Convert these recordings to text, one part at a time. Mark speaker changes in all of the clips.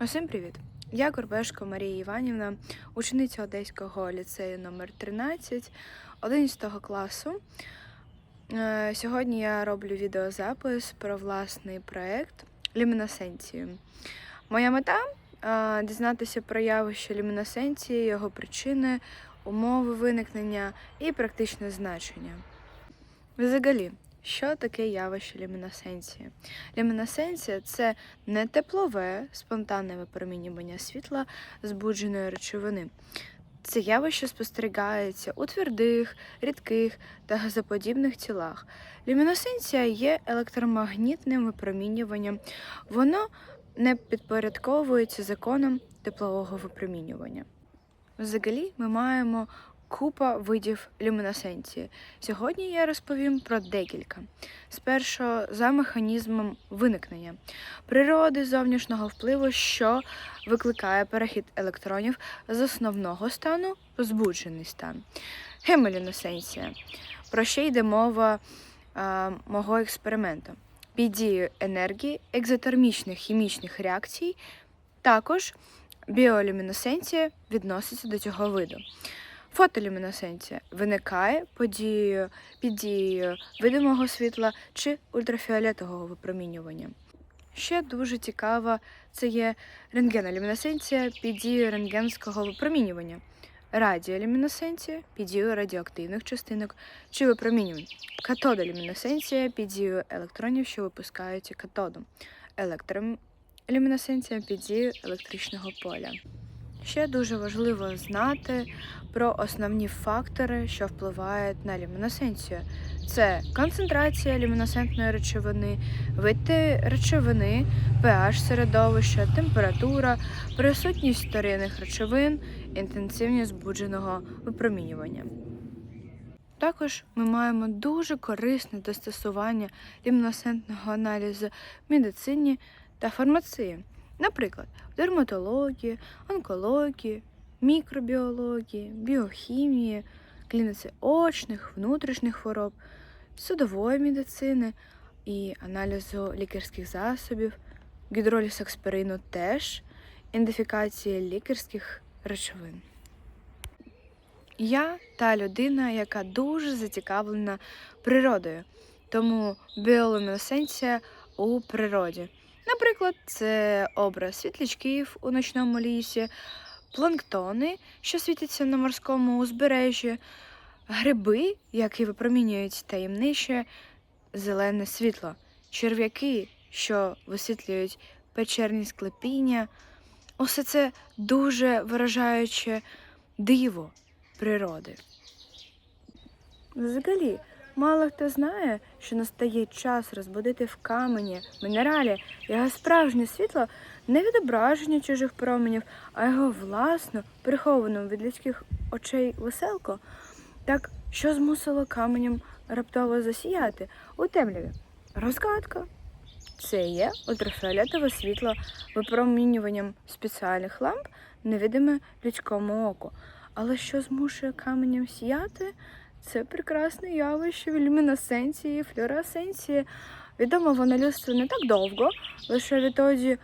Speaker 1: Усім привіт! Я Корбешко Марія Іванівна, учениця Одеського ліцею номер 13 11 класу. Е, Сьогодні я роблю відеозапис про власний проєкт люмінесценцію. Моя мета е, дізнатися про явище люмінесценції, його причини, умови виникнення і практичне значення. Взагалі, що таке явище люмінесценції? Люмінесценція це не теплове, спонтанне випромінювання світла збудженої речовини. Це явище спостерігається у твердих, рідких та газоподібних тілах. Люмінесценція є електромагнітним випромінюванням. Воно не підпорядковується законам теплового випромінювання. Взагалі, ми маємо купа видів люмінесценції. Сьогодні я розповім про декілька. Спершу за механізмом виникнення природи зовнішнього впливу, що викликає перехід електронів з основного стану в збуджений стан. Гемолюмінесценція. Про що йде мова а, мого експерименту? Під дією енергії екзотермічних хімічних реакцій, також біолюмінесценція відноситься до цього виду. Фотолюмінесценція виникає подією під дією видимого світла чи ультрафіолетового випромінювання. Ще дуже цікава це є рентгенолюмінесценція під дією рентгенського випромінювання, радіолюмінесценція під дією радіоактивних частинок чи випромінювань, катодолюмінесценція під дією електронів, що випускаються катодом, електролюмінесценція під дією електричного поля. Ще дуже важливо знати про основні фактори, що впливають на люмінесценцію. Це концентрація люмінесцентної речовини, вид речовини, pH середовища, температура, присутність вторинних речовин, інтенсивність збудженого випромінювання. Також ми маємо дуже корисне застосування люмінесцентного аналізу в медицині та фармації. Наприклад, в дерматології, онкології, мікробіології, біохімії, клініці очних, внутрішніх хвороб, судової медицини і аналізу лікарських засобів, гідролісокспирину теж, ідентифікації лікарських речовин. Я та людина, яка дуже зацікавлена природою, тому біолюмінесценція у природі. Наприклад, це образ світлячків у ночному лісі, планктони, що світяться на морському узбережжі, гриби, які випромінюють таємниче зелене світло, черв'яки, що висвітлюють печерні склепіння. Усе це дуже виражаюче диво природи. Взагалі, мало хто знає, що настає час розбудити в камені, мінералі його справжнє світло не відображення чужих променів, а його власну, приховану від людських очей веселку. Так що змусило каменем раптово засіяти у темряві? Розгадка. Це є ультрафіолетове світло випромінюванням спеціальних ламп, невидиме людському оку. Але що змушує каменем сіяти? Це прекрасне явище люмінесценції, флюоресценції. Відомо воно людству не так довго, лише відтоді,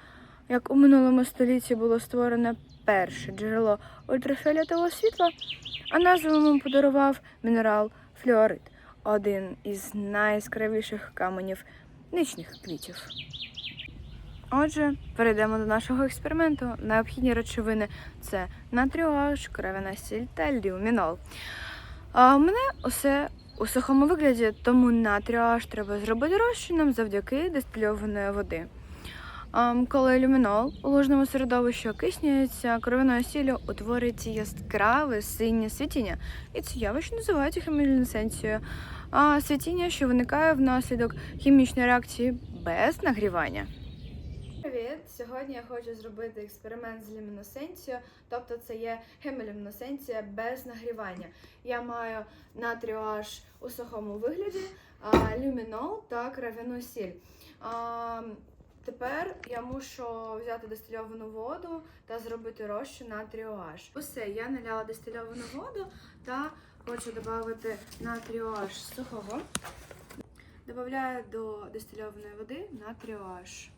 Speaker 1: як у минулому столітті було створено перше джерело ультрафіолетового світла, а назву йому подарував мінерал флюорит, один із найяскравіших каменів нічних квітів. Отже, перейдемо до нашого експерименту. Необхідні речовини це натріош, кровяна сіль та люмінол. А мене усе у сухому вигляді, тому натріош треба зробити розчином завдяки дистильованої води. Коли люмінол у ложному середовищі окиснюється, кровяною сіллю утворюється яскраве синє світіння, і це явище називають хемілюмінесценцією. А світіння, що виникає внаслідок хімічної реакції без нагрівання. Привіт! Сьогодні я хочу зробити експеримент з люмінесценцією, тобто це є хемілюмінесценція без нагрівання. Я маю натріош у сухому вигляді, люмінол та кров'яну сіль. Тепер я мушу взяти дистильовану воду та зробити розчин натріош. Усе, я наляла дистильовану воду та хочу додати натріош сухого. Добавляю до дистильованої води натріош.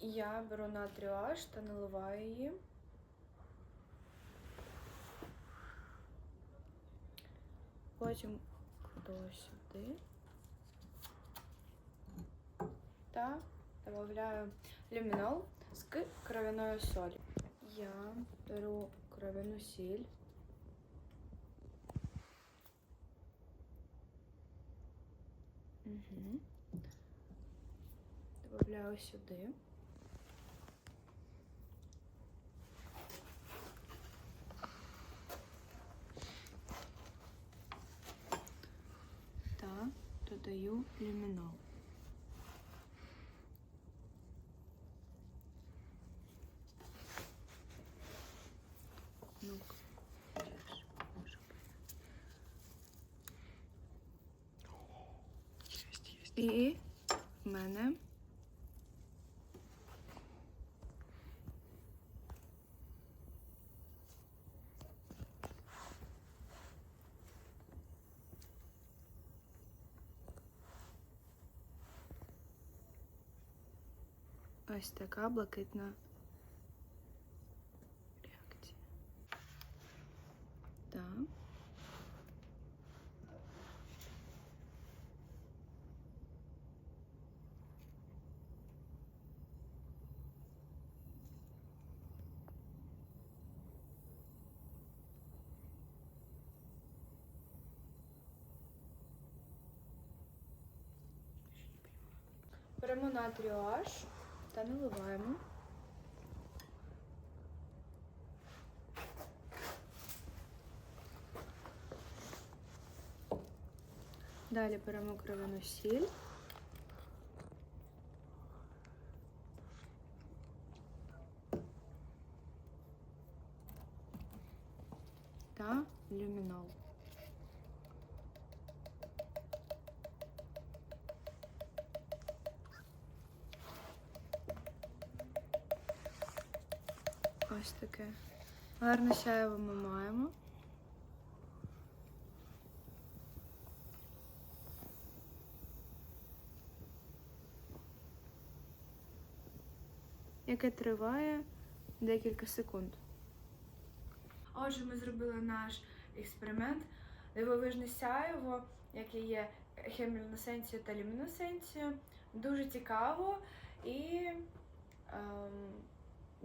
Speaker 1: Я беру на тріаж та наливаю її. Потім кладу сюди та додаю лімінол з кров'яною солі. Я беру кров'яну сіль. Угу. Добавляю сюди. Та додаю люмінол. І в мене. Ось така блакитна реакція. Так. Беремо натрію H та наливаємо. Далі беремо кривину сіль. Ось таке. Гарне сяєво ми маємо. Яке триває декілька секунд. Отже, ми зробили наш експеримент. Дивовижне сяєво, яке є хемілюмінесценцією та люмінесценцією. Дуже цікаво і ем,